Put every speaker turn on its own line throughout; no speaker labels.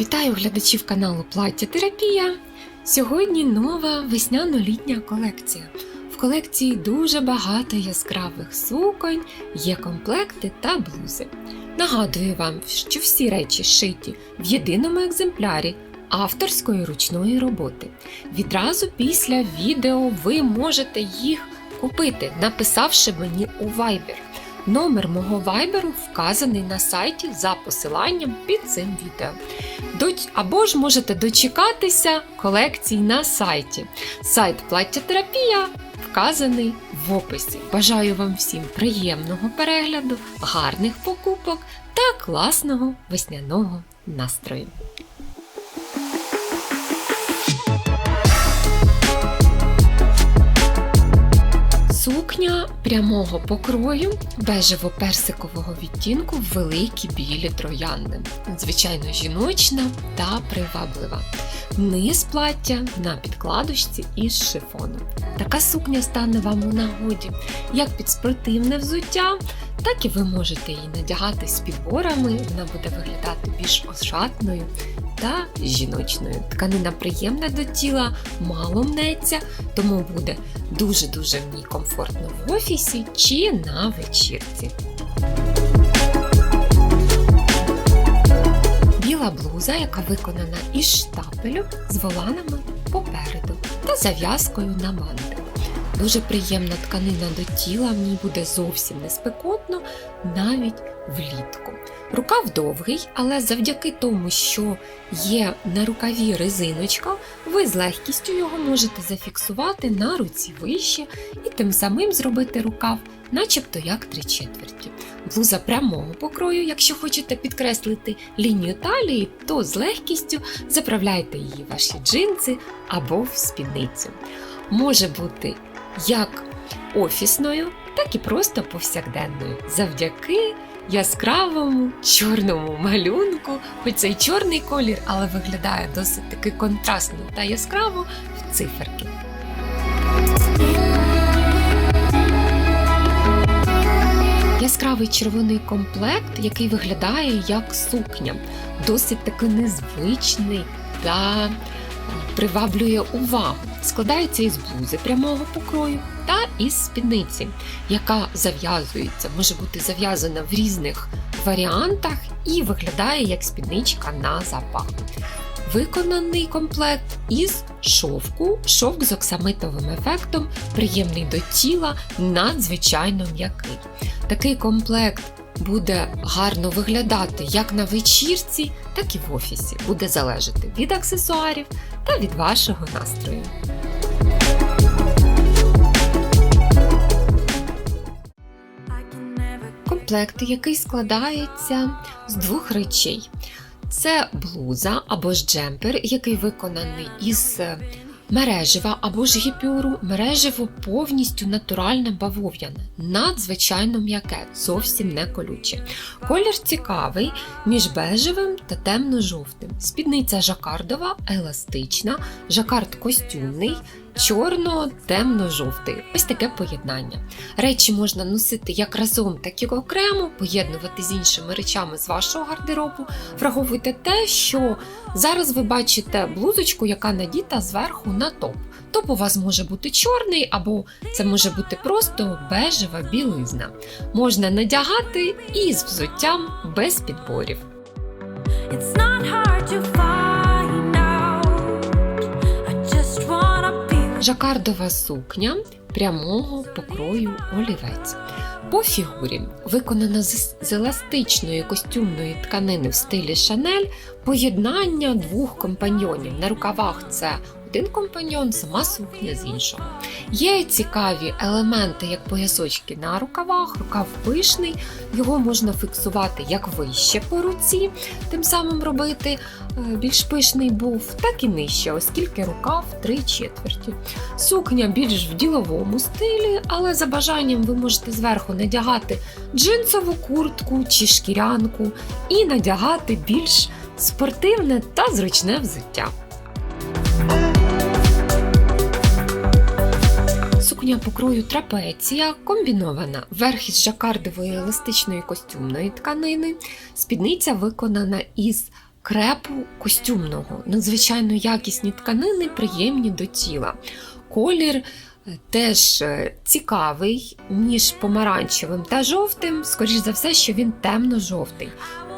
Вітаю глядачів каналу Плаття Терапія. Сьогодні нова весняно-літня колекція. В колекції дуже багато яскравих суконь, є комплекти та блузи. Нагадую вам, що всі речі шиті в єдиному екземплярі авторської ручної роботи. Відразу після відео ви можете їх купити, написавши мені у Viber. Номер мого вайберу вказаний на сайті за посиланням під цим відео. Або ж можете дочекатися колекцій на сайті. Сайт Плаття-терапія вказаний в описі. Бажаю вам всім приємного перегляду, гарних покупок та класного весняного настрою. Сукня прямого покрою бежево-персикового відтінку великі білі троянди. Звичайно, жіночна та приваблива. Низ плаття на підкладочці із шифону. Така сукня стане вам у нагоді як під спортивне взуття, так і ви можете її надягати з підборами. Вона буде виглядати більш ошатною та жіночною. Тканина приємна до тіла, мало мнеться, тому буде дуже-дуже в ній комфортно в офісі чи на вечірці. Біла блуза, яка виконана із штапелю з воланами попереду та зав'язкою на бантик. Дуже приємна тканина до тіла, ній буде зовсім не спекотно, навіть влітку. Рукав довгий, але завдяки тому, що є на рукаві резиночка, ви з легкістю його можете зафіксувати на руці вище і тим самим зробити рукав, начебто як три четверті. Блуза прямого покрою, якщо хочете підкреслити лінію талії, то з легкістю заправляйте її в ваші джинси або в спідницю. Може бути як офісною, так і просто повсякденною, завдяки яскравому чорному малюнку. Хоч цей чорний колір, але виглядає досить таки контрастно та яскраво в циферки. Яскравий червоний комплект, який виглядає як сукня, досить таки незвичний та е, приваблює увагу. Складається із блузи прямого покрою та із спідниці, яка зав'язується, може бути зав'язана в різних варіантах і виглядає як спідничка на запах. Виконаний комплект із шовку, шовк з оксамитовим ефектом, приємний до тіла, надзвичайно м'який. Такий комплект буде гарно виглядати як на вечірці, так і в офісі. Буде залежати від аксесуарів та від вашого настрою. Комплект, який складається з двох речей. Це блуза або ж джемпер, який виконаний із мережева або ж гіпюру. Мережево повністю натуральне бавов'яне, надзвичайно м'яке, зовсім не колюче. Колір цікавий між бежевим та темно-жовтим. Спідниця жакардова, еластична, жакард костюмний. Чорно-темно-жовтий. Ось таке поєднання. Речі можна носити як разом, так і окремо, поєднувати з іншими речами з вашого гардеробу. Враховуйте те, що зараз ви бачите блузочку, яка надіта зверху на топ. Топ у вас може бути чорний, або це може бути просто бежева білизна. Можна надягати і з взуттям без підборів.
It's not hard to
Жакардова сукня прямого покрою олівець. По фігурі виконана з, еластичної костюмної тканини в стилі Шанель поєднання двох компаньйонів. На рукавах це один компаньйон, сама сукня з іншого. Є цікаві елементи, як поясочки на рукавах, рукав пишний, його можна фіксувати як вище по руці, тим самим робити е, більш пишний був, так і нижче, оскільки рукав три четверті. Сукня більш в діловому стилі, але за бажанням ви можете зверху надягати джинсову куртку чи шкірянку і надягати більш спортивне та зручне взуття. Сукня покрою трапеція комбінована. Верх із жакардової еластичної костюмної тканини. Спідниця виконана із крепу костюмного. Надзвичайно якісні тканини, приємні до тіла. Колір е, теж е, цікавий між помаранчевим та жовтим. Скоріш за все, що він темно-жовтий.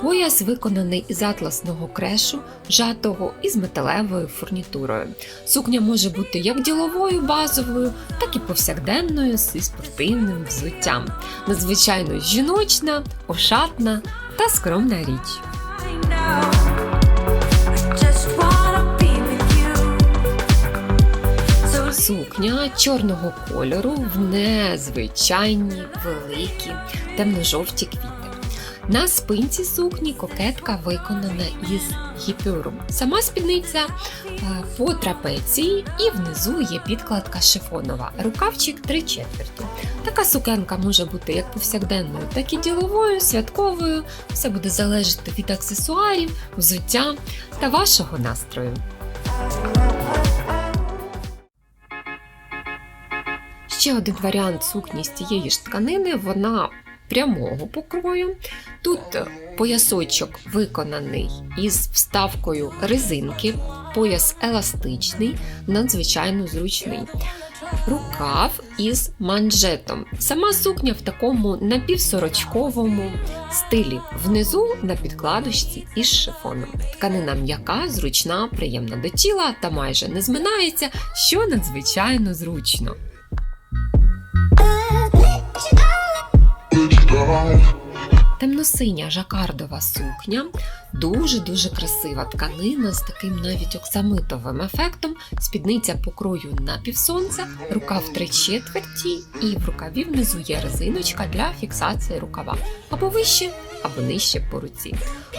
Пояс виконаний із атласного крешу, жатого із металевою фурнітурою. Сукня може бути як діловою базовою, так і повсякденною зі спортивним взуттям. Надзвичайно жіночна, ошатна та скромна річ. Сукня чорного кольору в незвичайні великі темно-жовті квіти. На спинці сукні кокетка виконана із гіпюру. Сама спідниця е, по трапеції і внизу є підкладка шифонова, рукавчик 3 четверті. Така сукенка може бути як повсякденною, так і діловою, святковою. Все буде залежати від аксесуарів, взуття та вашого настрою. Ще один варіант сукні з тієї ж тканини, вона прямого покрою. Тут поясочок виконаний із вставкою резинки, пояс еластичний, надзвичайно зручний. Рукав із манжетом. Сама сукня в такому напівсорочковому стилі. Внизу на підкладочці із шифоном. Тканина м'яка, зручна, приємна до тіла та майже не зминається, що надзвичайно зручно. Темно-синя жакардова сукня, дуже-дуже красива тканина з таким навіть оксамитовим ефектом, спідниця покрою на півсонця, рукав три четверті, і в рукаві внизу є резиночка для фіксації рукава або вище, або нижче по руці.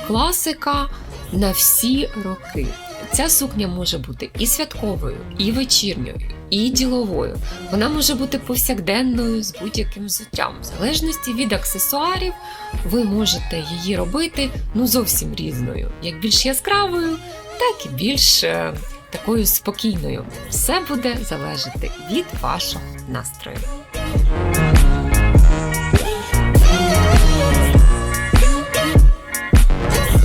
Класика на всі роки. Ця сукня може бути і святковою, і вечірньою, і діловою. Вона може бути повсякденною з будь-яким взуттям. В залежності від аксесуарів ви можете її робити ну зовсім різною, як більш яскравою, так і більш е, такою спокійною. Все буде залежати від вашого настрою.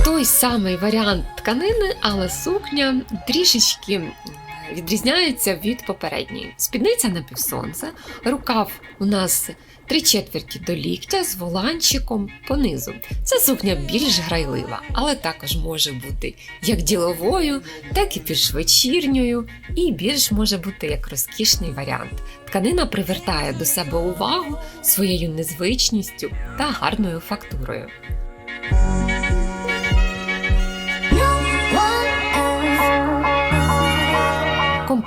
Той самий варіант тканини, але сукня трішечки відрізняється від попередньої. Спідниця на півсонце, рукав у нас три четверті до ліктя з воланчиком понизу. Ця сукня більш грайлива, але також може бути як діловою, так і більш вечірньою, і більш може бути як розкішний варіант. Тканина привертає до себе увагу своєю незвичністю та гарною фактурою.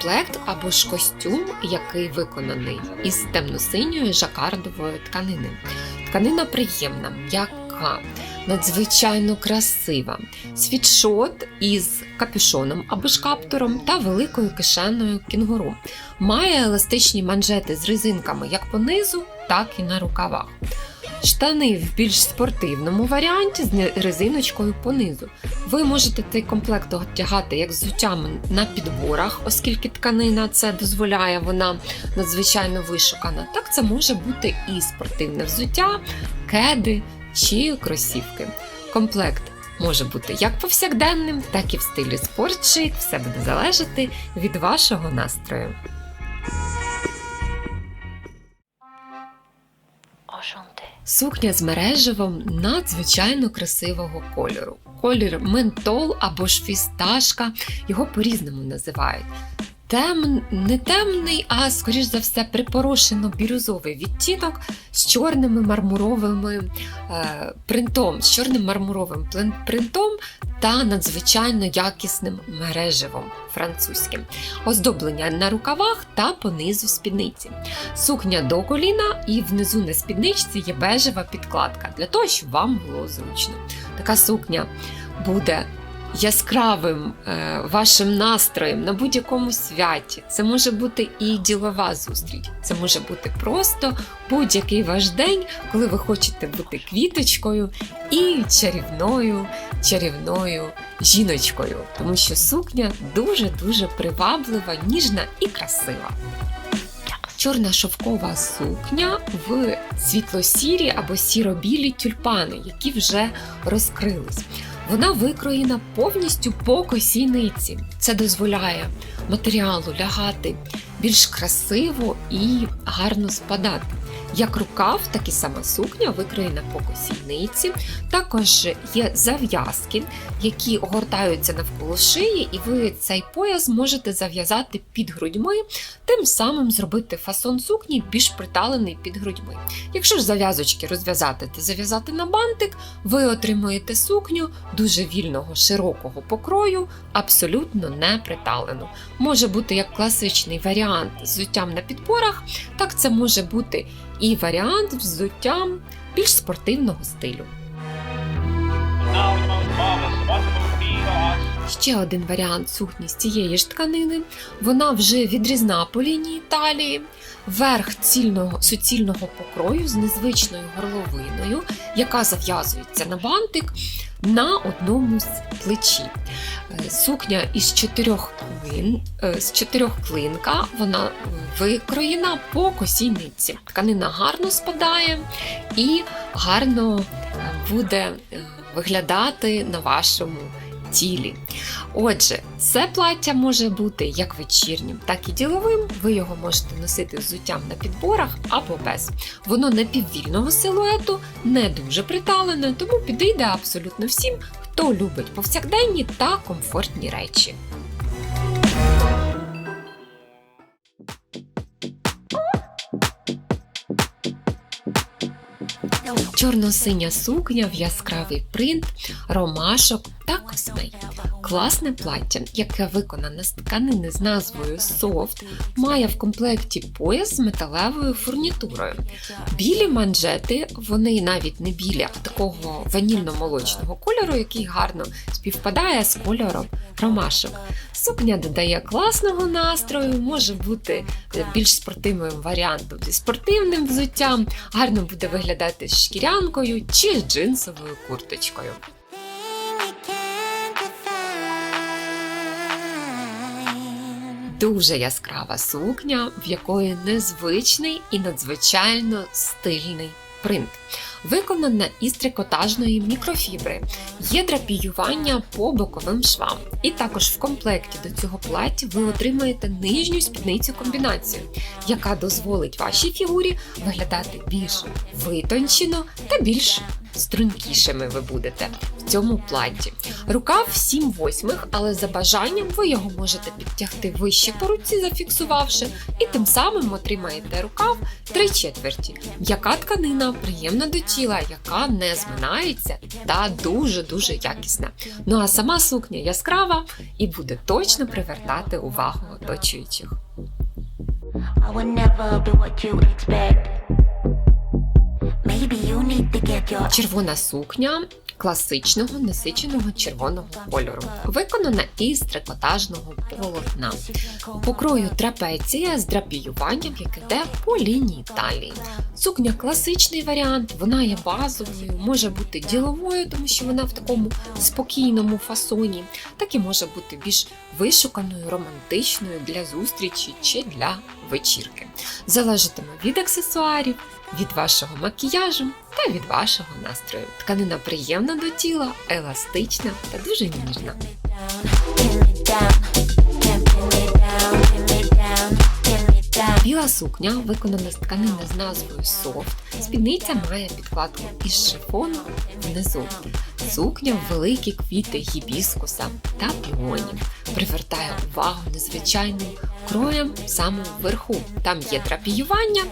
Комплект або ж костюм, який виконаний із темно-синьої жакардової тканини. Тканина приємна, м'яка, надзвичайно красива. Світшот із капюшоном або ж каптуром та великою кишеною кінгуру. Має еластичні манжети з резинками як понизу, так і на рукавах. Штани в більш спортивному варіанті з резиночкою понизу. Ви можете цей комплект одягати як взуттями на підборах, оскільки тканина це дозволяє, вона надзвичайно вишукана. Так це може бути і спортивне взуття, кеди чи кросівки. Комплект може бути як повсякденним, так і в стилі спортшик. Все буде залежати від вашого настрою. Сукня з мереживом надзвичайно красивого кольору. Колір ментол або ж фісташка, його по-різному називають. Тем, не темний, а скоріш за все припорошено-бірюзовий відтінок з чорними мармуровими е, принтом, з чорним мармуровим принтом та надзвичайно якісним мереживом французьким. Оздоблення на рукавах та понизу спідниці. Сукня до коліна і внизу на спідничці є бежева підкладка для того, щоб вам було зручно. Така сукня буде яскравим е, вашим настроєм на будь-якому святі. Це може бути і ділова зустріч, це може бути просто будь-який ваш день, коли ви хочете бути квіточкою і чарівною, чарівною жіночкою, тому що сукня дуже-дуже приваблива, ніжна і красива. Чорна шовкова сукня в світло-сірі або сіро-білі тюльпани, які вже розкрились. Вона викроєна повністю по косійниці. Це дозволяє матеріалу лягати більш красиво і гарно спадати. Як рукав, так і сама сукня викроєна по косійниці. Також є зав'язки, які огортаються навколо шиї, і ви цей пояс можете зав'язати під грудьми, тим самим зробити фасон сукні більш приталений під грудьми. Якщо ж зав'язочки розв'язати та зав'язати на бантик, ви отримуєте сукню дуже вільного, широкого покрою, абсолютно не приталену. Може бути як класичний варіант з взуттям на підборах, так це може бути і варіант взуттям більш спортивного стилю. Ще один варіант сукні з цієї ж тканини. Вона вже відрізна по лінії талії, верх цільного, суцільного покрою з незвичною горловиною, яка зав'язується на бантик на одному з плечі. Е, Сукня із чотирьох клин, е, з чотирьох клинка, вона викроєна по косійниці. Тканина гарно спадає і гарно е, буде виглядати на вашому тілі. Отже, це плаття може бути як вечірнім, так і діловим. Ви його можете носити взуттям на підборах або без. Воно напіввільного силуету, не дуже приталене, тому підійде абсолютно всім, хто любить повсякденні та комфортні речі. Чорно-синя сукня в яскравий принт, ромашок та. Класне плаття, яке виконане з тканини з назвою Soft, має в комплекті пояс з металевою фурнітурою. Білі манжети, вони навіть не білі, а такого ванільно-молочного кольору, який гарно співпадає з кольором ромашок. Сукня додає класного настрою, може бути більш спортивним варіантом зі спортивним взуттям, гарно буде виглядати з шкірянкою чи з джинсовою курточкою. Дуже яскрава сукня, в якої незвичний і надзвичайно стильний принт. Виконана із трикотажної мікрофібри, є драпіювання по боковим швам. І також в комплекті до цього плаття ви отримаєте нижню спідницю комбінацію, яка дозволить вашій фігурі виглядати більш витончено та більш стрункішими ви будете в цьому платі. Рукав 7 восьмих, але за бажанням ви його можете підтягти вище по руці, зафіксувавши, і тим самим отримаєте рукав 3 четверті. Яка тканина приємна до тіла, яка не зминається та дуже-дуже якісна. Ну а сама сукня яскрава і буде точно привертати увагу оточуючих.
I would never be what you expect. Maybe
Червона сукня класичного насиченого червоного кольору, виконана із трикотажного полотна. Покрою трапеція з драпіюванням, яке йде по лінії талії. Сукня класичний варіант, вона є базовою, може бути діловою, тому що вона в такому спокійному фасоні, так і може бути більш вишуканою, романтичною для зустрічі чи для вечірки. Залежатиме від аксесуарів, від вашого макіяжу та від вашого настрою. Тканина приємна до тіла, еластична та дуже ніжна. Біла сукня виконана з тканини з назвою Soft. Спідниця має підкладку із шифону внизу. Сукня великі квіти гібіскуса та піонів. Привертає увагу незвичайним кроєм саме вверху. Там є драпіювання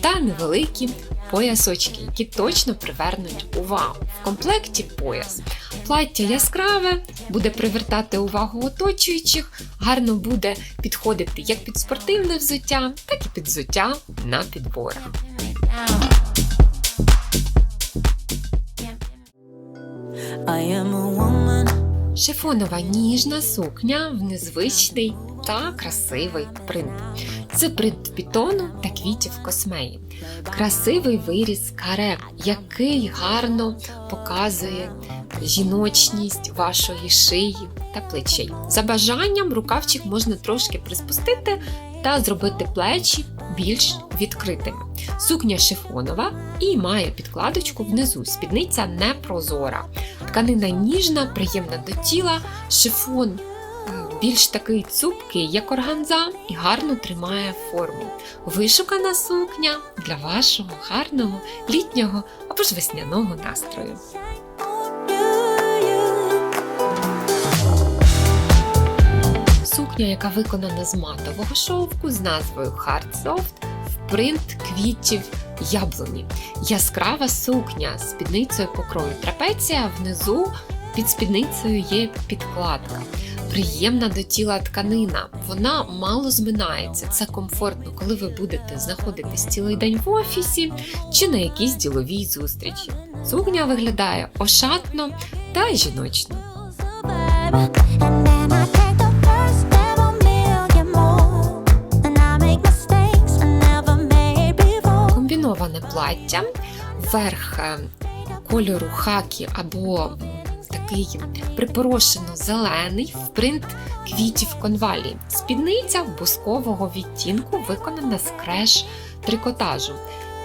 та невеликі поясочки, які точно привернуть увагу. В комплекті пояс. Плаття яскраве, буде привертати увагу оточуючих, гарно буде підходити як під спортивне взуття, так і під взуття на підборах. Шифонова ніжна сукня в незвичний та красивий принт. Це принт пітону та квітів космеї. Красивий виріз каре, який гарно показує жіночність вашої шиї та плечей. За бажанням рукавчик можна трошки приспустити та зробити плечі більш відкритими. Сукня шифонова і має підкладочку внизу. Спідниця не прозора. Тканина ніжна, приємна до тіла, шифон більш такий цупкий, як органза, і гарно тримає форму. Вишукана сукня для вашого гарного літнього або ж весняного настрою. Сукня, яка виконана з матового шовку з назвою Hard Soft в принт квітів яблуні. Яскрава сукня з спідницею покрою трапеція, внизу під спідницею є підкладка. Приємна до тіла тканина, вона мало зминається. Це комфортно, коли ви будете знаходитись цілий день в офісі чи на якійсь діловій зустрічі. Сукня виглядає ошатно та жіночно. Комбіноване плаття, верх е, кольору хакі або такий припорошено зелений в принт квітів конвалії. Спідниця бускового відтінку виконана з креш трикотажу.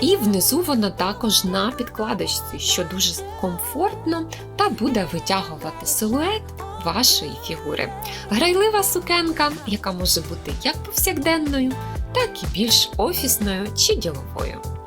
І внизу вона також на підкладочці, що дуже комфортно та буде витягувати силует вашої фігури. Грайлива сукенка, яка може бути як повсякденною, так і більш офісною чи діловою.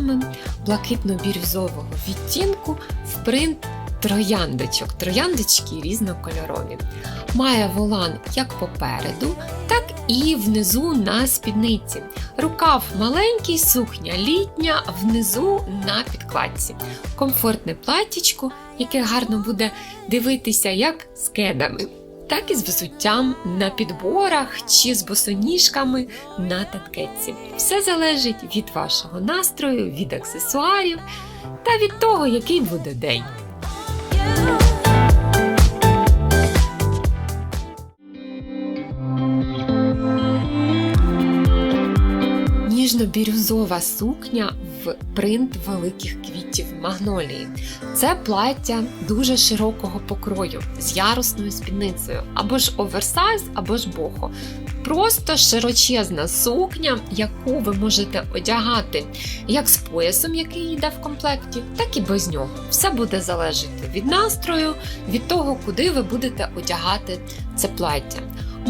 З блакитно-бірюзового відтінку в принт трояндочок. Трояндочки різнокольорові. Має волан як попереду, так і внизу на спідниці. Рукав маленький, сукня літня, внизу на підкладці. Комфортне платтячко, яке гарно буде дивитися як з кедами, так і з взуттям на підборах чи з босоніжками на таткетці. Все залежить від вашого настрою, від аксесуарів та від того, який буде день. Ніжно-бірюзова сукня в принт великих квітів магнолії. Це плаття дуже широкого покрою з ярусною спідницею, або ж оверсайз, або ж бохо. Просто широчезна сукня, яку ви можете одягати як з поясом, який йде в комплекті, так і без нього. Все буде залежати від настрою, від того, куди ви будете одягати це плаття.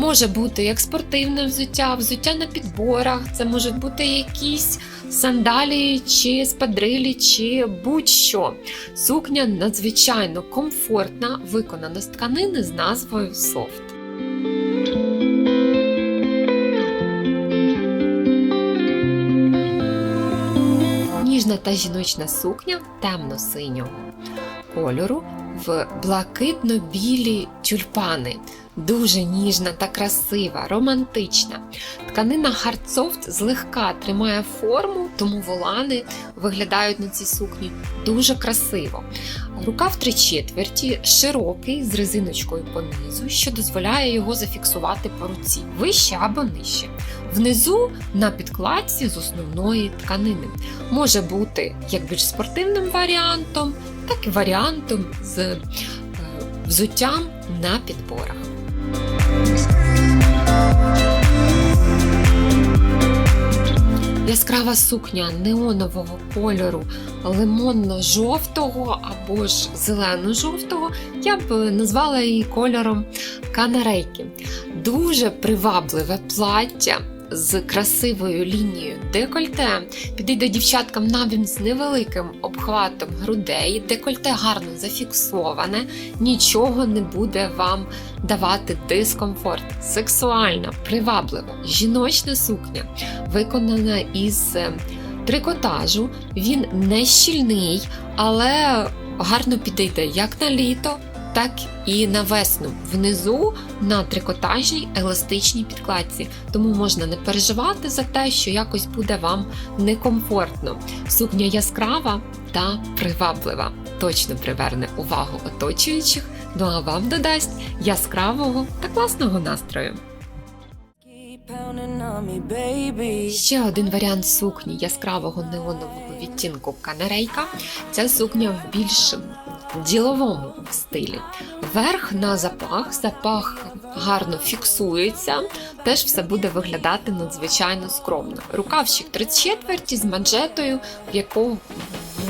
Може бути як спортивне взуття, взуття на підборах, це можуть бути якісь сандалії чи спадрилі, чи будь-що. Сукня надзвичайно комфортна, виконана з тканини з назвою Soft. Ніжна та жіночна сукня темно-синього кольору в блакитно-білі тюльпани. Дуже ніжна та красива, романтична. Тканина Soft злегка тримає форму, тому волани виглядають на цій сукні дуже красиво. Рукав три четверті, широкий з резиночкою понизу, що дозволяє його зафіксувати по руці, вище або нижче. Внизу на підкладці з основної тканини. Може бути як більш спортивним варіантом, так і варіантом з е, взуттям на підборах. Яскрава сукня неонового кольору лимонно-жовтого або ж зелено-жовтого, я б назвала її кольором канарейки. Дуже привабливе плаття з красивою лінією декольте. Підійде дівчаткам навіть з невеликим обхватом грудей. Декольте гарно зафіксоване, нічого не буде вам давати дискомфорт. Сексуальна, приваблива, жіночна сукня, виконана із е, трикотажу. Він не щільний, але гарно підійде як на літо, так і на весну. Внизу на трикотажній еластичній підкладці. Тому можна не переживати за те, що якось буде вам некомфортно. Сукня яскрава та приваблива. Точно приверне увагу оточуючих, ну а вам додасть яскравого та класного настрою. Ще один варіант сукні яскравого неонового відтінку канарейка. Ця сукня в більш діловому стилі. Верх на запах, запах гарно фіксується, теж все буде виглядати надзвичайно скромно. Рукавчик 34 з манжетою, в якому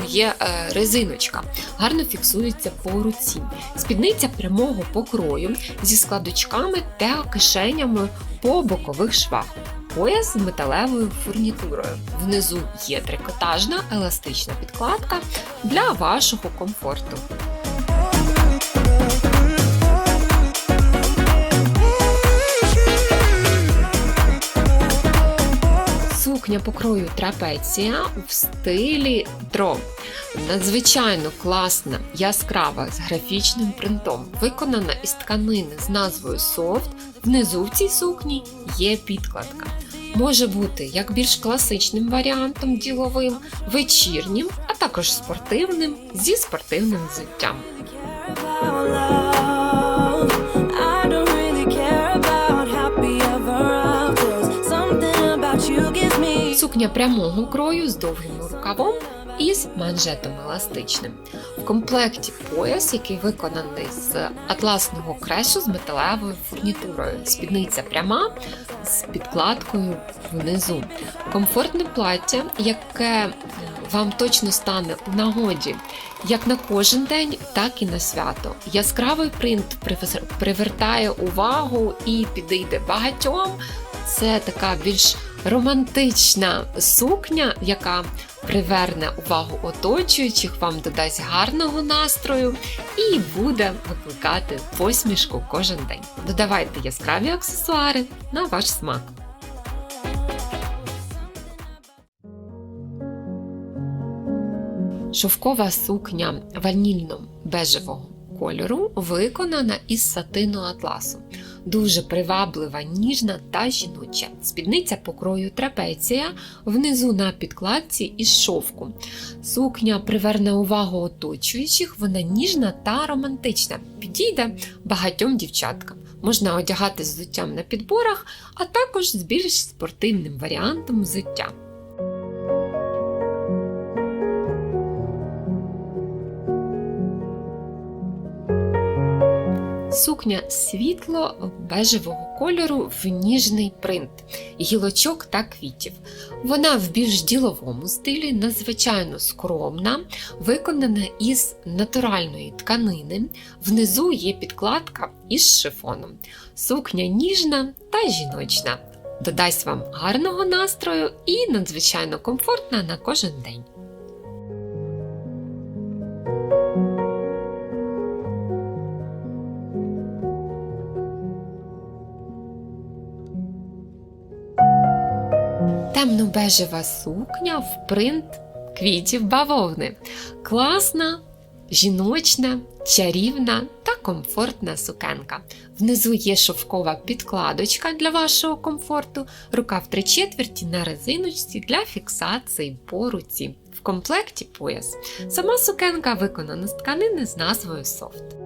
є е, резиночка, гарно фіксується по руці. Спідниця прямого покрою зі складочками та кишенями по бокових швах. Пояс з металевою фурнітурою. Внизу є трикотажна еластична підкладка для вашого комфорту. Сукня покрою трапеція в стилі дро. Надзвичайно класна, яскрава з графічним принтом, виконана із тканини з назвою Soft. Внизу в цій сукні є підкладка. Може бути як більш класичним варіантом діловим, вечірнім, а також спортивним зі спортивним взуттям. Сукня прямого крою з довгим рукавом і з манжетом еластичним. В комплекті пояс, який виконаний з атласного крешу з металевою фурнітурою. Спідниця пряма з підкладкою внизу. Комфортне плаття, яке вам точно стане у нагоді як на кожен день, так і на свято. Яскравий принт привертає увагу і підійде багатьом. Це така більш романтична сукня, яка приверне увагу оточуючих, вам додасть гарного настрою і буде викликати посмішку кожен день. Додавайте яскраві аксесуари на ваш смак. Шовкова сукня ванільно-бежевого кольору виконана із сатину атласу. Дуже приваблива, ніжна та жіноча. Спідниця покрою трапеція, внизу на підкладці із шовку. Сукня приверне увагу оточуючих, вона ніжна та романтична. Підійде багатьом дівчаткам. Можна одягати взуттям на підборах, а також з більш спортивним варіантом взуття. Сукня світло бежевого кольору в ніжний принт, гілочок та квітів. Вона в більш діловому стилі, надзвичайно скромна, виконана із натуральної тканини. Внизу є підкладка із шифоном. Сукня ніжна та жіночна. Додасть вам гарного настрою і надзвичайно комфортна на кожен день. Темно-бежева сукня в принт квітів бавовни. Класна, жіночна, чарівна та комфортна сукенка. Внизу є шовкова підкладочка для вашого комфорту, рукав три четверті на резиночці для фіксації по руці. В комплекті пояс. Сама сукенка виконана з тканини з назвою Soft.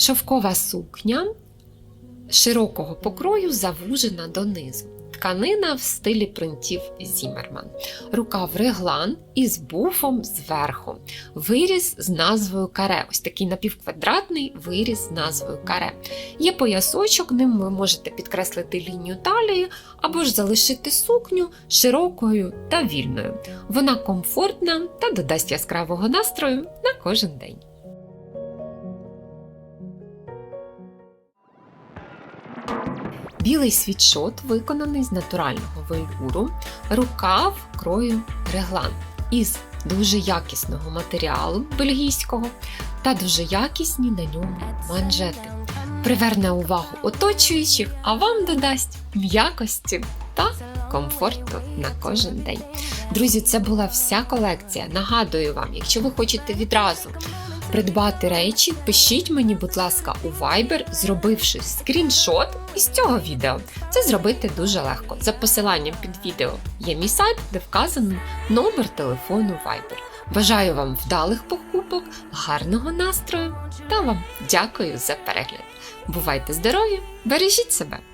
Шовкова сукня широкого покрою завужена донизу. Тканина в стилі принтів Зімерман. Рукав реглан із буфом зверху. Виріз з назвою каре. Ось такий напівквадратний виріз з назвою каре. Є поясочок, ним ви можете підкреслити лінію талії або ж залишити сукню широкою та вільною. Вона комфортна та додасть яскравого настрою на кожен день. Білий світшот виконаний з натурального велюру, рукав крою реглан із дуже якісного матеріалу бельгійського та дуже якісні на ньому манжети. Приверне увагу оточуючих, а вам додасть м'якості та комфорту на кожен день. Друзі, це була вся колекція. Нагадую вам, якщо ви хочете відразу придбати речі, пишіть мені, будь ласка, у Viber, зробивши скріншот із цього відео. Це зробити дуже легко. За посиланням під відео є мій сайт, де вказаний номер телефону Viber. Бажаю вам вдалих покупок, гарного настрою та вам дякую за перегляд. Бувайте здорові, бережіть себе!